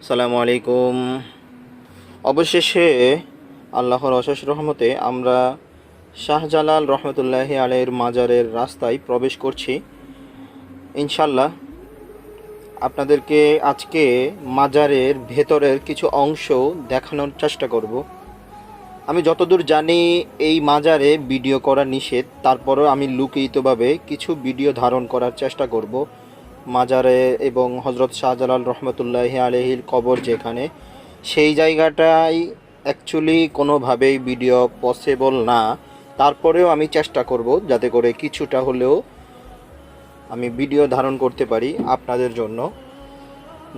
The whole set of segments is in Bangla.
আসসালামু আলাইকুম। অবশেষে আল্লাহর অশেষ রহমতে আমরা শাহজালাল রহমতুল্লাহি আলাইয়ের মাজারের রাস্তায় প্রবেশ করছি। ইনশাল্লাহ আপনাদেরকে আজকে মাজারের ভেতরের কিছু অংশ দেখানোর চেষ্টা করব। আমি যতদূর জানি এই মাজারে ভিডিও করা নিষেধ, তারপরেও আমি লুকিতভাবে কিছু ভিডিও ধারণ করার চেষ্টা করব। মাজারে এবং হজরত শাহজালাল রহমতুল্লাহ আলহির কবর যেখানে, সেই জায়গাটাই অ্যাকচুয়ালি কোনোভাবেই ভিডিও পসিবল না। তারপরেও আমি চেষ্টা করব যাতে করে কিছুটা হলেও আমি ভিডিও ধারণ করতে পারি আপনাদের জন্য।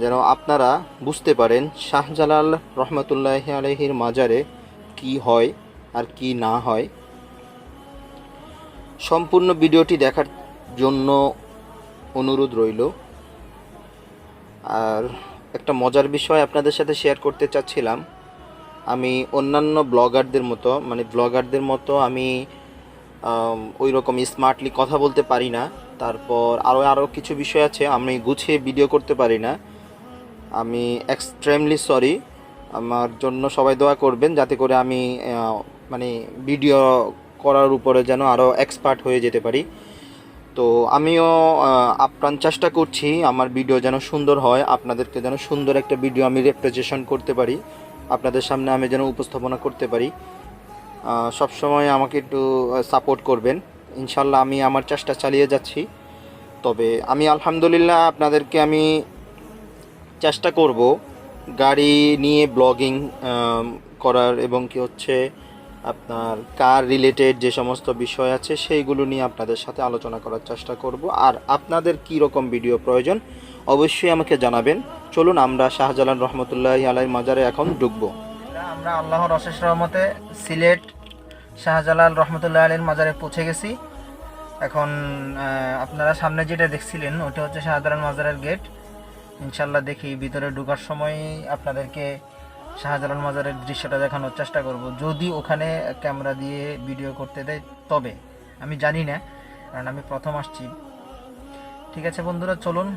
যেন আপনারা বুঝতে পারেন শাহজালাল রহমতুল্লাহ আলহির মাজারে কি হয় আর কি না হয়। সম্পূর্ণ ভিডিওটি দেখার জন্য অনুরোধ রইল। আর একটা মজার বিষয় আপনাদের সাথে শেয়ার করতে চাচ্ছিলাম। আমি অন্যান্য ব্লগারদের মতো মানে ব্লগারদের মতো আমি ওই রকম স্মার্টলি কথা বলতে পারি না। তারপর আরও আরও কিছু বিষয় আছে, আমি গুছিয়ে ভিডিও করতে পারি না। আমি এক্সট্রিমলি সরি আমার জন্য সবাই দোয়া করবেন যাতে করে আমি মানে ভিডিও করার উপরে যেন আরও এক্সপার্ট হয়ে যেতে পারি। তো আমিও আপ্রাণ চেষ্টা করছি আমার ভিডিও যেন সুন্দর হয়, আপনাদেরকে যেন সুন্দর একটা ভিডিও আমি রেপ্রেজেন্টেশন করতে পারি, আপনাদের সামনে আমি যেন উপস্থাপনা করতে পারি। সবসময় আমাকে একটু সাপোর্ট করবেন। ইনশাল্লাহ আমি আমার চেষ্টা চালিয়ে যাচ্ছি। তবে আমি আলহামদুলিল্লাহ আপনাদেরকে আমি চেষ্টা করব গাড়ি নিয়ে ব্লগিং করার এবং কি হচ্ছে আপনার কার রিলেটেড যে সমস্ত বিষয় আছে, সেইগুলো নিয়ে আপনাদের সাথে আলোচনা করার চেষ্টা করব। আর আপনাদের কি রকম ভিডিও প্রয়োজন, অবশ্যই আমাকে জানাবেন। চলুন, আমরা শাহজালাল রহমতুল্লাহ আলাই মাজারে এখন ঢুকবো। আমরা আল্লাহর অশেষ রহমতে সিলেট শাহজালাল রহমতুল্লাহ আলীর মাজারে পৌঁছে গেছি। এখন আপনারা সামনে যেটা দেখছিলেন ওটা হচ্ছে শাহজালাল মাজারের গেট ইনশাল্লাহ দেখি ভিতরে ঢোকার সময় আপনাদেরকে শাহজালাল মাজারের দৃশ্যটা দেখানোর চেষ্টা করব। যদি ওখানে ক্যামেরা দিয়ে ভিডিও করতে দেয়, তবে। আমি জানি না, কারণ আমি প্রথম আসছি। ঠিক আছে বন্ধুরা, চলুন।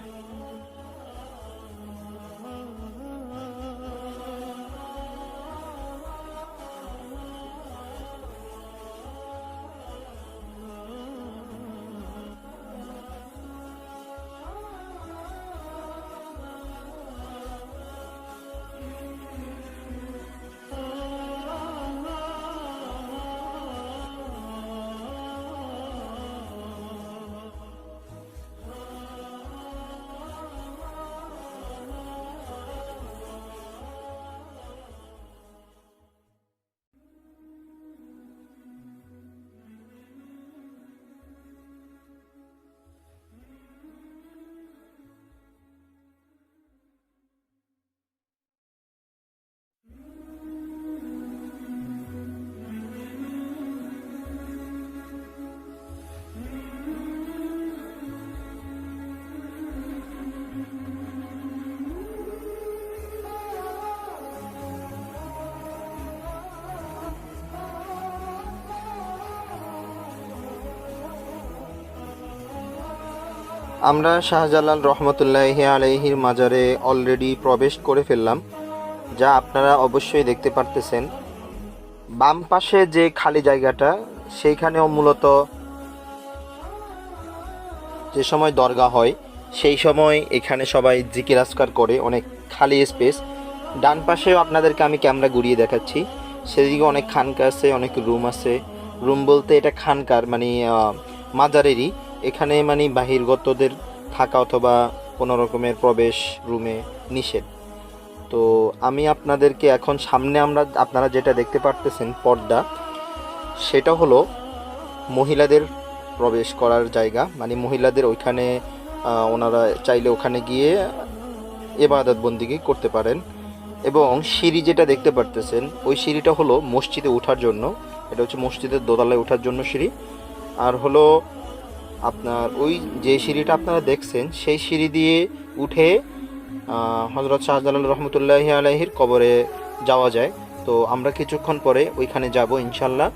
আমরা শাহজালাল রহমতুল্লাহ আলাইহির মাজারে অলরেডি প্রবেশ করে ফেললাম, যা আপনারা অবশ্যই দেখতে পারতেছেন। বাম পাশে যে খালি জায়গাটা, সেইখানেও মূলত যে সময় দরগা হয়, সেই সময় এখানে সবাই জিকির আসকার করে, অনেক খালি স্পেস ডান পাশেও আপনাদেরকে আমি ক্যামেরা ঘুরিয়ে দেখাচ্ছি। সেদিকে অনেক খানকা আছে, অনেক রুম আছে। রুম বলতে এটা খানকার মানে মাজারেরই। এখানে মানে বাহিরগতদের থাকা অথবা কোনো রকমের প্রবেশ রুমে নিষেধ। তো আমি আপনাদেরকে এখন সামনে আমরা, আপনারা যেটা দেখতে পারতেছেন পর্দা, সেটা হলো মহিলাদের প্রবেশ করার জায়গা। মানে মহিলাদের ওইখানে ওনারা চাইলে ওখানে গিয়ে এবাদত বন্দিগি করতে পারেন। এবং সিঁড়ি যেটা দেখতে পারতেছেন, ওই সিঁড়িটা হলো মসজিদে ওঠার জন্য। এটা হচ্ছে মসজিদের দোতলায় ওঠার জন্য সিঁড়ি। আর হলো আপনার ওই যে সিঁড়িটা আপনারা দেখছেন, সেই সিঁড়ি দিয়ে উঠে হজরত শাহজালাল রহমতুল্লাহ আলহির কবরে যাওয়া যায়। তো আমরা কিছুক্ষণ পরে ওইখানে যাব ইনশাল্লাহ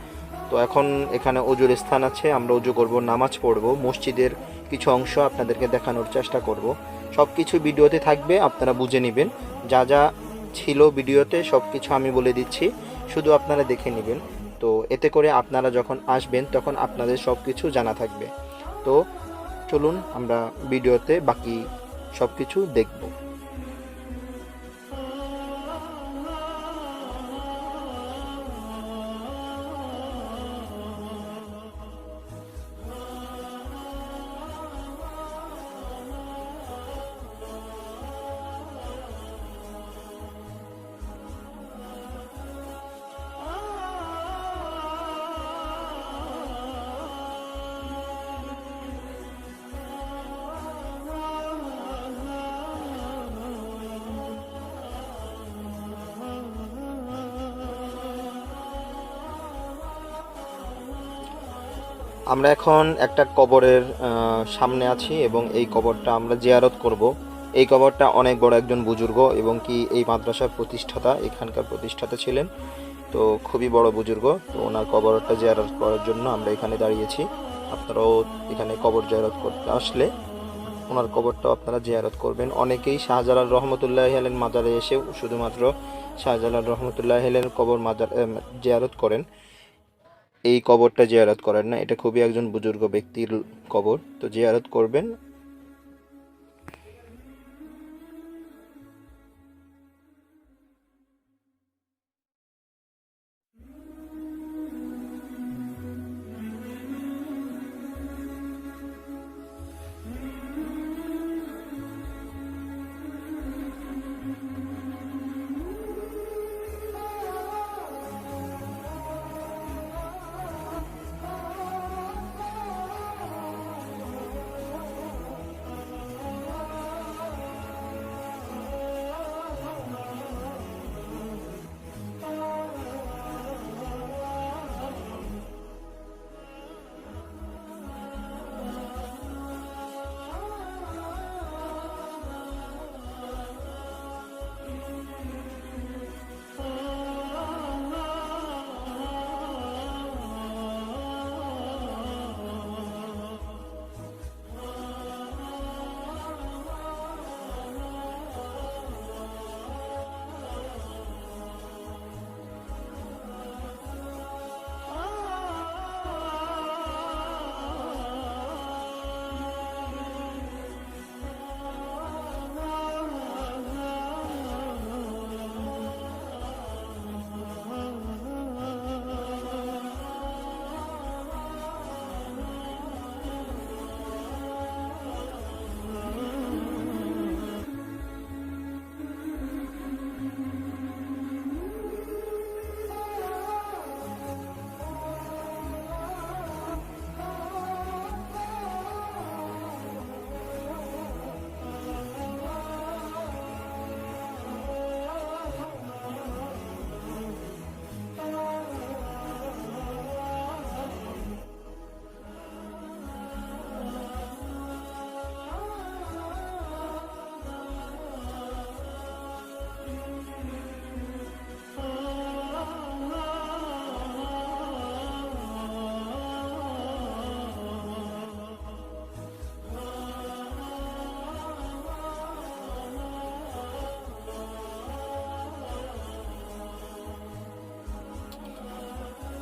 তো এখন এখানে অজুর স্থান আছে, আমরা অজু করব, নামাজ পড়ব, মসজিদের কিছু অংশ আপনাদেরকে দেখানোর চেষ্টা করব। সব কিছু ভিডিওতে থাকবে, আপনারা বুঝে নেবেন। যা যা ছিল ভিডিওতে সব কিছু আমি বলে দিচ্ছি, শুধু আপনারা দেখে নেবেন। তো এতে করে আপনারা যখন আসবেন, তখন আপনাদের সব কিছু জানা থাকবে। তো চলুন আমরা ভিডিওতে বাকি সব কিছু দেখব। আমরা এখন একটা কবরের সামনে আছি এবং এই কবরটা আমরা জিয়ারত করব। এই কবরটা অনেক বড় একজন বুজুর্গ এবং কি এই মাদ্রাসার প্রতিষ্ঠাতা, এখানকার প্রতিষ্ঠাতা ছিলেন। তো খুবই বড় বুজুর্গ, তো ওনার কবরটা জিয়ারত করার জন্য আমরা এখানে দাঁড়িয়েছি। আপনারাও এখানে কবর জিয়ারত করতে আসলে ওনার কবরটাও আপনারা জিয়ারত করবেন। অনেকেই শাহজালাল রহমতুল্লাহ আলের মাজারে এসে শুধুমাত্র শাহজালাল রহমতুল্লাহ আলের কবর মাজার জিয়ারত করেন। এই কবরটা জিয়ারত করেন না। এটা খুবই একজন বুজুর্গ ব্যক্তির কবর। তো জিয়ারত করবেন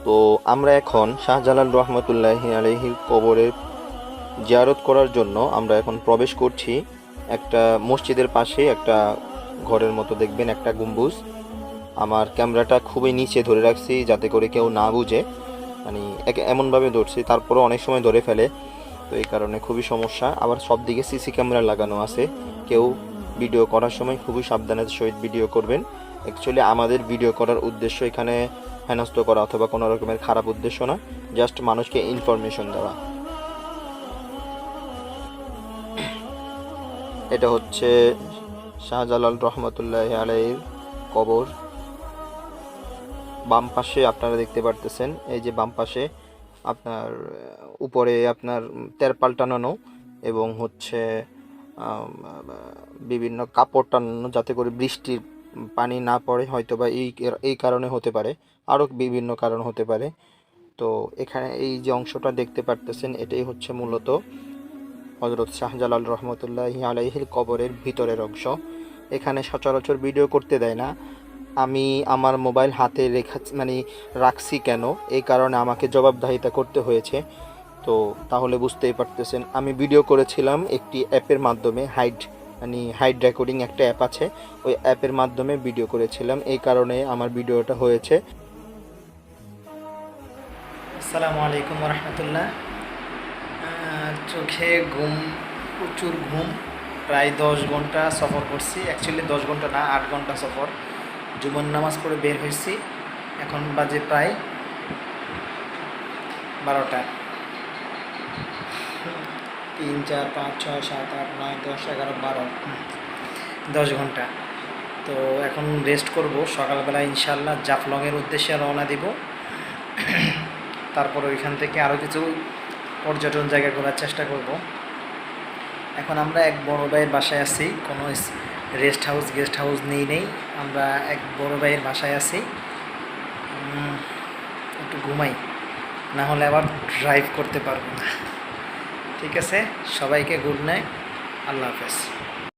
তো আমরা এখন শাহজালাল রহমতুল্লাহ আলহির কবরের জিয়ারত করার জন্য আমরা এখন প্রবেশ করছি একটা মসজিদের পাশে, একটা ঘরের মতো দেখবেন, একটা গম্বুজ। আমার ক্যামেরাটা খুবই নিচে ধরে রাখছি যাতে করে কেউ না বুঝে। মানে এক- এমনভাবে ধরছি, তারপরও অনেক সময় ধরে ফেলে। তো এই কারণে খুবই সমস্যা। আবার সব দিকে সিসি ক্যামেরা লাগানো আছে। কেউ ভিডিও করার সময় খুবই সাবধানের সহিত ভিডিও করবেন। অ্যাকচুয়ালি আমাদের ভিডিও করার উদ্দেশ্য এখানে হেনস্থ করা অথবা কোনো রকমের খারাপ উদ্দেশ্য না জাস্ট মানুষকে ইনফরমেশন দেওয়া। এটা হচ্ছে শাহজালাল রহমতুল্লাহ আলাইয়ের কবর। বাম পাশে আপনারা দেখতে পারতেছেন, এই যে বাম পাশে আপনার, উপরে আপনার তেরপাল টানানো এবং হচ্ছে বিভিন্ন কাপড় টানানো যাতে করে বৃষ্টির পানি না পড়ে হয়তো বা এই এই কারণে হতে পারে। আরও বিভিন্ন কারণ হতে পারে। তো এখানে এই যে অংশটা দেখতে পারতেছেন, এটাই হচ্ছে মূলত হজরত শাহজালাল রহমতুল্লাহি আলাইহির কবরের ভিতরের অংশ। এখানে সচরাচর ভিডিও করতে দেয় না। আমি আমার মোবাইল হাতে রেখা মানে রাখছি কেন? এই কারণে আমাকে জবাবদাহিতা করতে হয়েছে। তো তাহলে বুঝতেই পারতেছেন, আমি ভিডিও করেছিলাম একটি অ্যাপের মাধ্যমে, হাইড মানে হাইড রেকর্ডিং একটা অ্যাপ আছে। ওই অ্যাপের মাধ্যমে ভিডিও করেছিলাম। এই কারণে আমার ভিডিওটা হয়েছে। আসসালামু আলাইকুম রহমতুল্লাহ চোখে ঘুম, প্রচুর ঘুম, প্রায় দশ ঘণ্টা সফর করছি। অ্যাকচুয়ালি দশ ঘণ্টা না, আট ঘণ্টা সফর। জুমন নামাজ পড়ে বের হয়েছি। এখন বাজে প্রায় বারোটা। তিন, চার, পাঁচ, ছয়, সাত, আট, নয়, দশ, এগারো, বারো। দশ ঘণ্টা। তো এখন রেস্ট করব। সকালবেলা ইনশাল্লাহ জাফলংয়ের উদ্দেশ্যে রওনা দিব। তারপর ওইখান থেকে আরও কিছু পর্যটন জায়গা ঘোরার চেষ্টা করব। এখন আমরা এক বড় ভাইয়ের বাসায় আছি, কোনো রেস্ট হাউস গেস্ট হাউস নেই নেই। আমরা এক বড় ভাইয়ের বাসায় আছি। একটু ঘুমাই, না হলে আবার ড্রাইভ করতে পারব না। ঠিক আছে? সবাইকে গুড নাইট আল্লাহ হাফেজ।